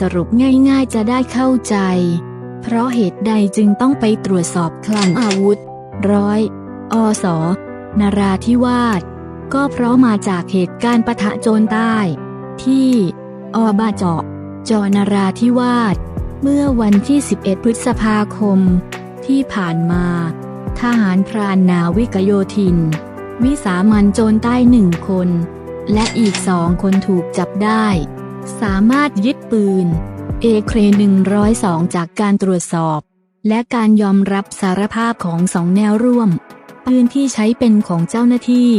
สรุปง่ายๆจะได้เข้าใจ เพราะเหตุใดจึงต้องไปตรวจสอบคลังอาวุธ ร้อย อสนราธิวาสก็เพราะมาจากเหตุการณ์ปะทะโจรใต้ ที่ อบาเจาะจอนราธิวาสเมื่อวันที่ 11 พฤษภาคม ที่ผ่านมา ทหารพรานนาวิกโยธิน วิสามันโจรใต้หนึ่งคน และอีกสองคนถูกจับได้ สามารถยึดปืน เอเคร102 จากการตรวจสอบ และการยอมรับสารภาพของสองแนวร่วม ปืนที่ใช้เป็นของเจ้าหน้าที่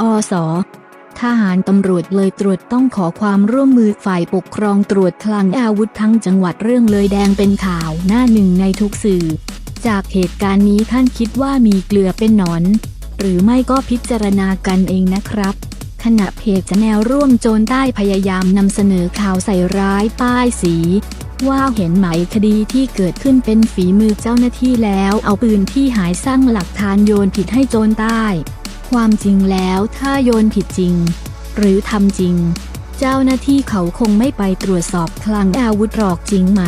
อสทหารตำรวจเลยตรวจต้องขอความร่วมมือฝ่ายปกครองตรวจคลังอาวุธทั้งจังหวัดเรื่องเลยแดงเป็นข่าวหน้าหนึ่งในทุกสื่อ จากเหตุการณ์นี้ท่านคิดว่ามีเกลือเป็นหนอน หรือไม่ก็พิจารณากันเองนะครับ ขณะเพจแนวร่วมโจรใต้พยายามนำเสนอข่าวใส่ร้ายป้ายสี ว่าเห็นไหมคดีที่เกิดขึ้นเป็นฝีมือเจ้าหน้าที่แล้วเอาปืนที่หายสร้างหลักฐานโยนผิดให้โจรใต้ ความจริงแล้วถ้าโยนผิดจริง หรือทำจริง เจ้าหน้าที่เขาคงไม่ไปตรวจสอบคลังอาวุธหรอกจริงไหม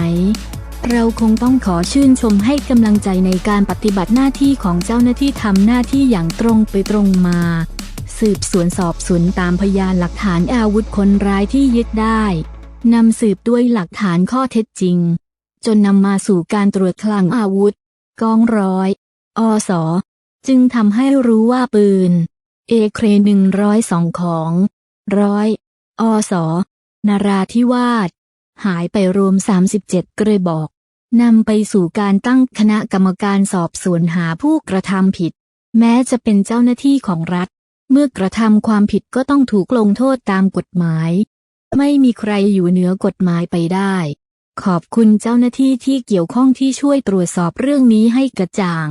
เราคงต้องขอชื่นชมให้กำลังใจในการปฏิบัติหน้าที่ของเจ้าหน้าที่ทำหน้าที่อย่างตรงไปตรงมา สืบสวนสอบสวนตามพยานหลักฐานอาวุธคนร้ายที่ยึดได้ นำสืบด้วยหลักฐานข้อเท็จจริง จนนำมาสู่การตรวจคลังอาวุธ กองร้อย อสจึงทำให้รู้ว่าปืน เอเครหนึ่งร้อยสองของ ร้อย อสนราธิวาสหายไปรวม 37 กระบอกนำไปสู่การตั้งคณะกรรมการสอบสวนหาผู้กระทำผิด แม้จะเป็นเจ้าหน้าที่ของรัฐ เมื่อกระทำความผิดก็ต้องถูกลงโทษตามกฎหมาย ไม่มีใครอยู่เหนือกฎหมายไปได้ ขอบคุณเจ้าหน้าที่ที่เกี่ยวข้องที่ช่วยตรวจสอบเรื่องนี้ให้กระจ่าง